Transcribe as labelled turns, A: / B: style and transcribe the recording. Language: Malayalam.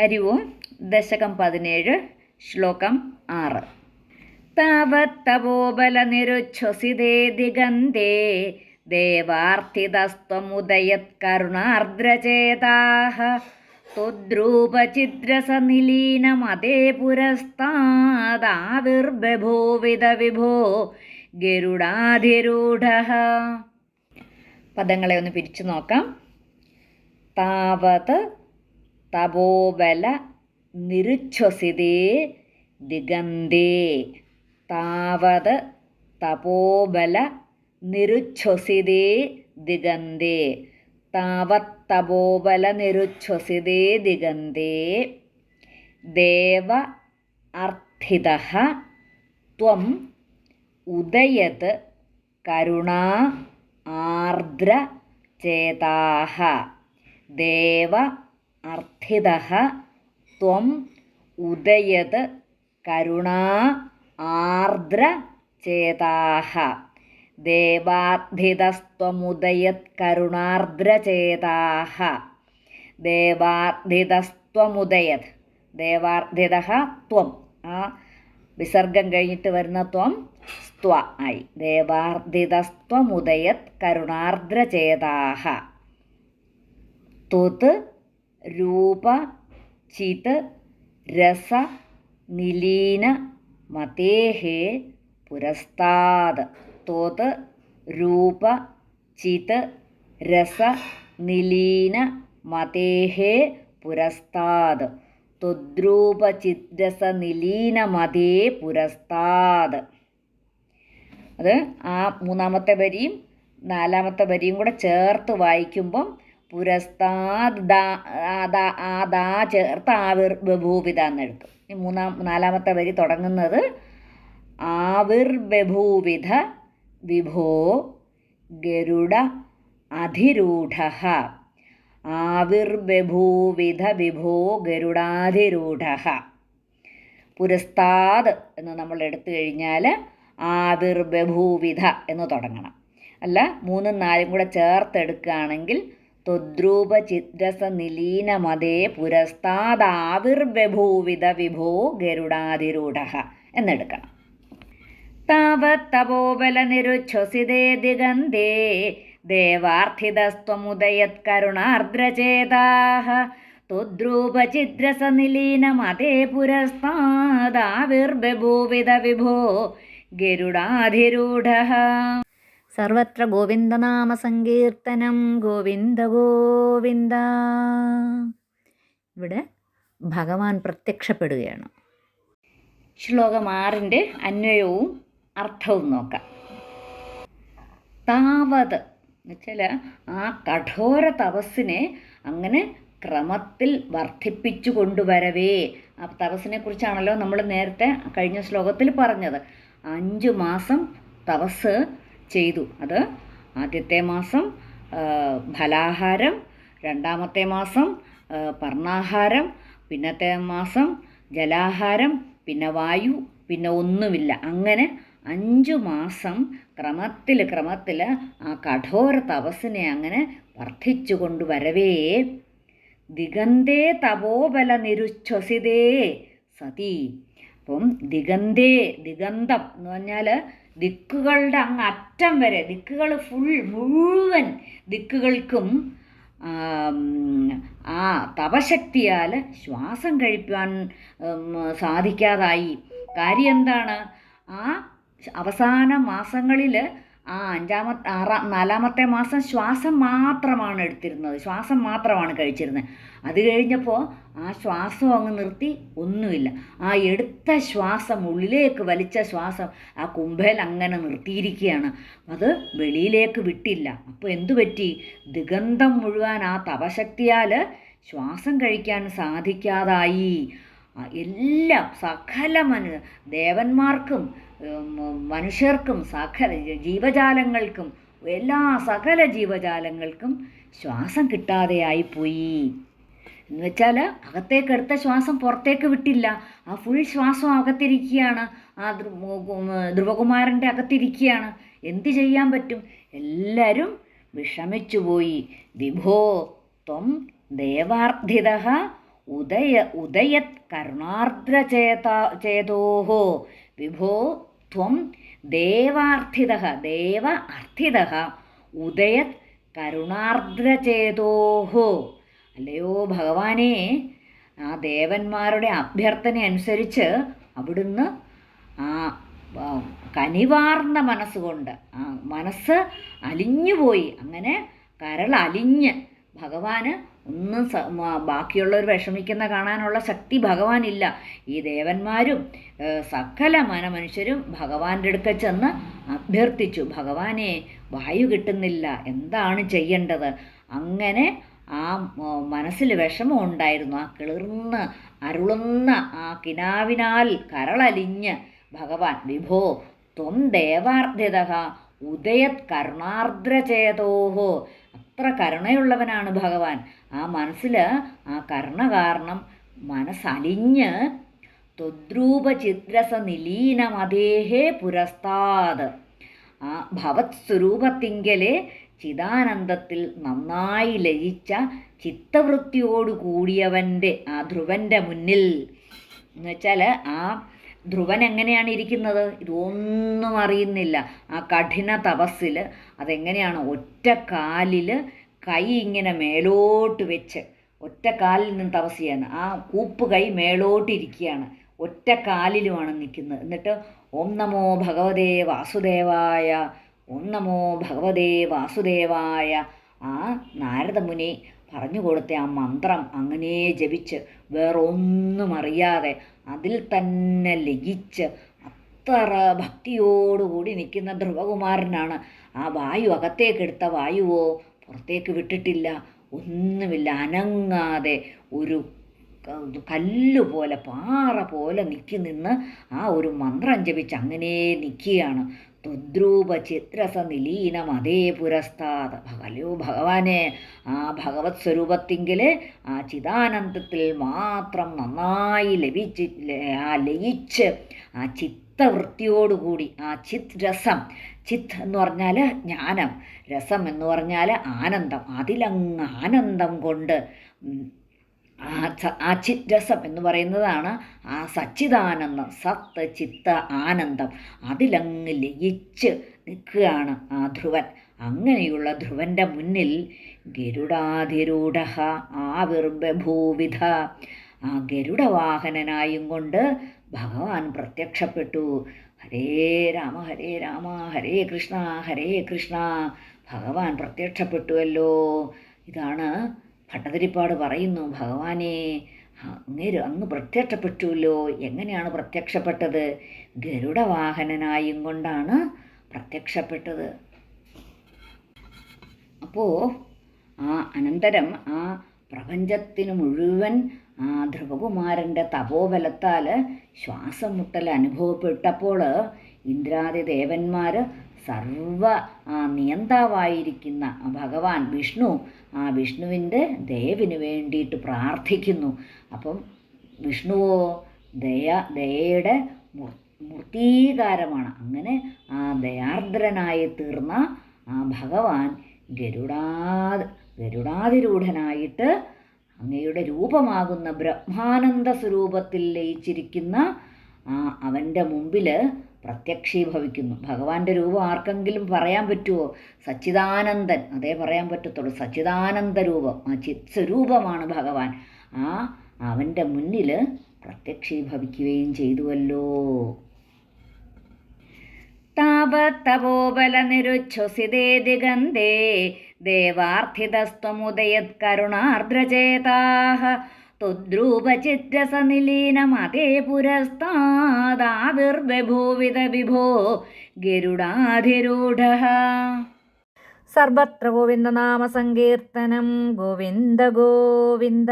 A: ഹരി ഓം ദശകം പതിനേഴ് ശ്ലോകം ആറ്. താവത്തപോബലനിരുച്ഛ്വസിതേ ദിഗന്തേ ദേവാർത്ഥിതസ്ത്വമുദയത്കരുണാർദ്രചേതാः ത്വദ്രൂപചിദ്രസനിലീനമതേ പുരസ്താദാവിർബഭൂവിധ വിഭോ ഗരുഡാധിരൂഢ. പദങ്ങളെ ഒന്ന് പിരിച്ചു നോക്കാം താവത് തപോബല നിരുച്ഛ്വസിതേ ദിഗന്തേ താവത് തപോബല നിരുച്ഛ്വസിതേ ദിഗന്തേ താവത് തപോബല നിരുച്ഛ്വസിതേ ദിഗന്തേ ദേവ അർത്ഥിത ത്വം ഉദയത് കരുണാ ആർദ്ര ചേതാഹ. ദേവ അർത്ഥിതഃ ത്വം ഉദയത് കരുണാ ആർദ്ര ചേതാഹ. ദേവാർദ്ധിതസ്ത്വമുദയത് കരുണാർദ്രചേതാഹ ദേവാർദ്ധിതസ്ത്വമുദയത് ദേവാർദ്ധിത ത്വം. ആ വിസർഗം കഴിഞ്ഞിട്ട് വരുന്ന ത്വം സ്ത്വ ആയി. ദേവാർദ്ധിതസ്ത്വമുദയത് കരുണാർദ്രചേതാഹ ത്വത് രൂപ ചിത് രസ നിലീന മതേഹേ പുരസ്താത് തോത് രൂപ ചിത് രസ നിലീന മതേഹേ പുരസ്താത് ത്വദ്രൂപചിദ്രസ നിലീന മതേ പുരസ്താത് അത് ആ മൂന്നാമത്തെ വരിയും നാലാമത്തെ വരിയും കൂടെ ചേർത്ത് വായിക്കുമ്പം പുരസ്താദ് ആദാ ചേർത്ത് ആവിർ ബഭൂവിത എന്നെടുത്തു ഈ മൂന്നാം നാലാമത്തെ വരി തുടങ്ങുന്നത് ആവിർബഭൂവിധ വിഭോ ഗരുഡ അധിരൂഢ ആവിർബഭൂവിധ വിഭോ ഗരുഡാധിരൂഢ പുരസ്താദ് എന്ന് നമ്മൾ എടുത്തു കഴിഞ്ഞാൽ ആവിർബഭൂവിധ എന്ന് തുടങ്ങണം. അല്ല മൂന്നും നാലും കൂടെ ചേർത്തെടുക്കുകയാണെങ്കിൽ ത്വദ്രൂപ ചിദ്രസ നിലീന മതേ പുരസ്താദാവിർബഭൂവിധ വിഭോ ഗരുഡാതിരൂഢ എന്നെടുക്കണം. താവത്തപോബലനിരുച്ഛ്വസിതേ ദിഗന്ധേ ദേവാർത്ഥിതസ്ത്വമുദയത് കരുണാർദ്രചേതാः ത്വദ്രൂപചിദ്രസനിലീനമതേ പുരസ്താദാവിർബഭൂവിധ വിഭോ ഗരുഡാധിരൂഢः സർവത്ര ഗോവിന്ദനാമസങ്കീർത്തനം ഗോവിന്ദ ഗോവിന്ദ. ഇവിടെ ഭഗവാൻ പ്രത്യക്ഷപ്പെടുകയാണ്. ശ്ലോകം ആറിന്റെ അന്വയവും അർത്ഥവും നോക്കാം. താവത് എന്നുവെച്ചാൽ ആ കഠോര തപസ്സിനെ അങ്ങനെ ക്രമത്തിൽ വർദ്ധിപ്പിച്ചു കൊണ്ടുവരവേ. ആ തപസ്സിനെ കുറിച്ചാണല്ലോ നമ്മൾ നേരത്തെ കഴിഞ്ഞ ശ്ലോകത്തിൽ പറഞ്ഞത്. അഞ്ചു മാസം തപസ് ചെയ്തു. അത് ആദ്യത്തെ മാസം ഫലാഹാരം രണ്ടാമത്തെ മാസം പർണാഹാരം പിന്നത്തെ മാസം ജലാഹാരം പിന്നെ വായു പിന്നെ ഒന്നുമില്ല. അങ്ങനെ അഞ്ചു മാസം ക്രമത്തിൽ ക്രമത്തിൽ ആ കഠോര തപസ്സിനെ അങ്ങനെ വർദ്ധിച്ചു കൊണ്ടുവരവേ ദിഗന്തേ തപോബല നിരുച്ഛ്വസിതേ സതി. അപ്പം ദിഗന്തേ ദിഗന്തം എന്ന് പറഞ്ഞാൽ ദിക്കുകളുടെ അങ്ങ് അറ്റം വരെ ദിക്കുകൾ ഫുൾ മുഴുവൻ ദിക്കുകൾക്കും ആ തപശക്തിയാൽ ശ്വാസം കഴിക്കാൻ സാധിക്കാതായി. കാര്യം എന്താണ്? ആ അവസാന മാസങ്ങളിൽ ആ അഞ്ചാമത്തെ ആറാം നാലാമത്തെ മാസം ശ്വാസം മാത്രമാണ് എടുത്തിരുന്നത്. ശ്വാസം മാത്രമാണ് കഴിച്ചിരുന്നത്. അത് കഴിഞ്ഞപ്പോൾ ആ ശ്വാസം അങ്ങ് നിർത്തി ഒന്നുമില്ല. ആ എടുത്ത ശ്വാസം ഉള്ളിലേക്ക് വലിച്ച ശ്വാസം ആ കുംഭയിൽ അങ്ങനെ നിർത്തിയിരിക്കുകയാണ്. അത് വെളിയിലേക്ക് വിട്ടില്ല. അപ്പോൾ എന്തു പറ്റി? ദിഗന്ധം മുഴുവൻ ആ തപശക്തിയാൽ ശ്വാസം കഴിക്കാൻ സാധിക്കാതായി. എല്ലാം സകല മനു ദേവന്മാർക്കും മനുഷ്യർക്കും സകല ജീവജാലങ്ങൾക്കും എല്ലാ സകല ജീവജാലങ്ങൾക്കും ശ്വാസം കിട്ടാതെയായിപ്പോയി എന്ന് വെച്ചാൽ അകത്തേക്കെടുത്ത ശ്വാസം പുറത്തേക്ക് വിട്ടില്ല. ആ ഫുൾ ശ്വാസം അകത്തിരിക്കുകയാണ്. ആ ധ്രുവകുമാരന്റെ അകത്തിരിക്കുകയാണ്. എന്ത് ചെയ്യാൻ പറ്റും? എല്ലാവരും വിഷമിച്ചു പോയി. വിഭോ ത്വം ദേവാർദ്ധിത ഉദയ ഉദയത് കരുണാർദ്രചേത ചേതോഹോ വിഭോ ത്വം ദേവാർത്ഥിത ദേവ അർത്ഥിത ഉദയത് കരുണാർദ്രചേതോ. അല്ലയോ ഭഗവാനെ ആ ദേവന്മാരുടെ അഭ്യർത്ഥന അനുസരിച്ച് അവിടുന്ന് ആ കനിവാർന്ന മനസ്സുകൊണ്ട് ആ മനസ്സ് അലിഞ്ഞുപോയി. അങ്ങനെ കരൾ അലിഞ്ഞ് ഭഗവാന് ഒന്നും ബാക്കിയുള്ളവർ വിഷമിക്കുന്ന കാണാനുള്ള ശക്തി ഭഗവാനില്ല ഈ ദേവന്മാരും സകല മനമനുഷ്യരും ഭഗവാന്റെ അടുക്ക ചെന്ന് അഭ്യർത്ഥിച്ചു ഭഗവാനെ വായു കിട്ടുന്നില്ല എന്താണ് ചെയ്യേണ്ടത്? അങ്ങനെ ആ മനസ്സിൽ വിഷമം ഉണ്ടായിരുന്നു. ആ കിളിർന്ന് അരുളുന്ന ആ കിനാവിനാൽ കരളലിഞ്ഞ് ഭഗവാൻ വിഭോ ത്വം ദേവാർദ്ധിത ഉദയത് കരുണാർദ്രചേതോഹോ അത്ര കരുണയുള്ളവനാണ് ഭഗവാൻ. ആ മനസ്സിൽ ആ കരുണ കാരണം മനസ്സലിഞ്ഞ് ത്വദ്രൂപചിത്രസ നിലീനമതേഹേ പുരസ്താത്. ആ ഭവത് സ്വരൂപത്തിങ്കലെ ചിദാനന്ദത്തിൽ നന്നായി ലയിച്ച ചിത്തവൃത്തിയോട് കൂടിയവന്റെ ആ ധ്രുവന്റെ മുന്നിൽ. എന്നുവെച്ചാൽ ആ ധ്രുവൻ എങ്ങനെയാണ് ഇരിക്കുന്നത്? ഇതൊന്നും അറിയുന്നില്ല. ആ കഠിന തപസ്സിൽ അതെങ്ങനെയാണ്? ഒറ്റ കാലിൽ കൈ ഇങ്ങനെ മേലോട്ട് വെച്ച് ഒറ്റ കാലിൽ നിന്ന് തപസ് ചെയ്യാണ് ആ കൂപ്പ് കൈ മേലോട്ടിരിക്കുകയാണ് ഒറ്റ കാലിലുമാണ് നിൽക്കുന്നത്. എന്നിട്ട് ഓം നമോ ഭഗവതേ വാസുദേവായ ഓം നമോ ഭഗവതേ വാസുദേവായ ആ നാരദമുനി പറഞ്ഞു കൊടുത്ത ആ മന്ത്രം അങ്ങനെ ജപിച്ച് വേറൊന്നും അറിയാതെ അതിൽ തന്നെ ലയിച്ച് അത്ര ഭക്തിയോടുകൂടി നിൽക്കുന്ന ധ്രുവകുമാരനാണ്. ആ വായു അകത്തേക്കെടുത്ത വായുവോ പുറത്തേക്ക് വിട്ടിട്ടില്ല. ഒന്നുമില്ല അനങ്ങാതെ ഒരു കല്ല് പോലെ പാറ പോലെ നിൽക്കി നിന്ന് ആ ഒരു മന്ത്രം ജപിച്ച് അങ്ങനെ നിൽക്കുകയാണ്. ത്വദ്രൂപ ചിത്രസ നിലീനം അതേ പുരസ്താത്. ഭഗലോ ഭഗവാനെ ആ ഭഗവത് സ്വരൂപത്തിങ്കിൽ ആ ചിദാനന്ദത്തിൽ മാത്രം നന്നായി ലഭിച്ച് ആ ലയിച്ച് ആ ചിത്തവൃത്തിയോടുകൂടി ആ ചിത് രസം ചിത്ത് എന്ന് പറഞ്ഞാൽ ജ്ഞാനം രസം എന്ന് പറഞ്ഞാൽ ആനന്ദം അതിലങ്ങ് ആനന്ദം കൊണ്ട് ഉം, ആ ച- ചിത് രസം എന്ന് പറയുന്നതാണ് ആ സച്ചിദാനന്ദം സത്ത് ചിത്ത ആനന്ദം. അതിലങ്ങ് ലയിച്ച് നിൽക്കുകയാണ് ആ ധ്രുവൻ. അങ്ങനെയുള്ള ധ്രുവന്റെ മുന്നിൽ ഗരുഡാതിരൂഢ ആവിർബഭൂവിധ ആ ഗരുഡവാഹനനായും കൊണ്ട് ഭഗവാൻ പ്രത്യക്ഷപ്പെട്ടു. ഹരേ രാമ ഹരേ രാമ ഹരേ കൃഷ്ണ ഹരേ കൃഷ്ണ. ഭഗവാൻ പ്രത്യക്ഷപ്പെട്ടുവല്ലോ. ഇതാണ് ഭട്ടതിരിപ്പാട് പറയുന്നു ഭഗവാനെ അങ്ങേര് അങ്ങ് പ്രത്യക്ഷപ്പെട്ടുവല്ലോ എങ്ങനെയാണ് പ്രത്യക്ഷപ്പെട്ടത്? ഗരുഡവാഹനനായും കൊണ്ടാണ് പ്രത്യക്ഷപ്പെട്ടത്. അപ്പോൾ ആ അനന്തരം ആ പ്രപഞ്ചത്തിന് മുഴുവൻ ആ ധ്രുവകുമാരന്റെ തപോബലത്താൽ ശ്വാസം മുട്ടൽ അനുഭവപ്പെട്ടപ്പോൾ ഇന്ദ്രാദി ദേവന്മാർ സർവ നിയന്താവായിരിക്കുന്ന ഭഗവാൻ വിഷ്ണു ആ വിഷ്ണുവിന്റെ ദേവിന് വേണ്ടിയിട്ട് പ്രാർത്ഥിക്കുന്നു. അപ്പം വിഷ്ണുവോ ദയ ദയയുടെ മൂർ- മൂർത്തീകാരമാണ്. അങ്ങനെ ആ ദയാർദ്രനായി തീർന്ന ആ ഭഗവാൻ ഗരുഡാ ഗരുഡാതിരൂഢനായിട്ട് അങ്ങയുടെ രൂപമാകുന്ന ബ്രഹ്മാനന്ദ സ്വരൂപത്തിൽ ലയിച്ചിരിക്കുന്ന ആ അവന്റെ മുമ്പിൽ പ്രത്യക്ഷീഭവിക്കുന്നു. ഭഗവാന്റെ രൂപം ആർക്കെങ്കിലും പറയാൻ പറ്റുമോ സച്ചിദാനന്ദൻ. അതേ പറയാൻ പറ്റത്തുള്ളൂ. സച്ചിദാനന്ദ രൂപം ആ ചിത് സ്വരൂപമാണ് ഭഗവാൻ. ആ അവന്റെ മുന്നിൽ പ്രത്യക്ഷീഭവിക്കുകയും ചെയ്തുവല്ലോ. താപത്തപോബലനിരുച്ഛ്വസിതേ ദിഗന്ധേ ദേവാർത്ഥിതസ്ത്വമുദയത്കരുണാർദ്രചേതാः തുദ്രൂപചിത്രസനിലീനമതേ പുരസ്താദാവിർബഭൂവിത വിഭോ ഗരുഡാധിരൂഢ. സർവത്ര ഗോവിന്ദനാമസങ്കീർത്തനം ഗോവിന്ദ ഗോവിന്ദ.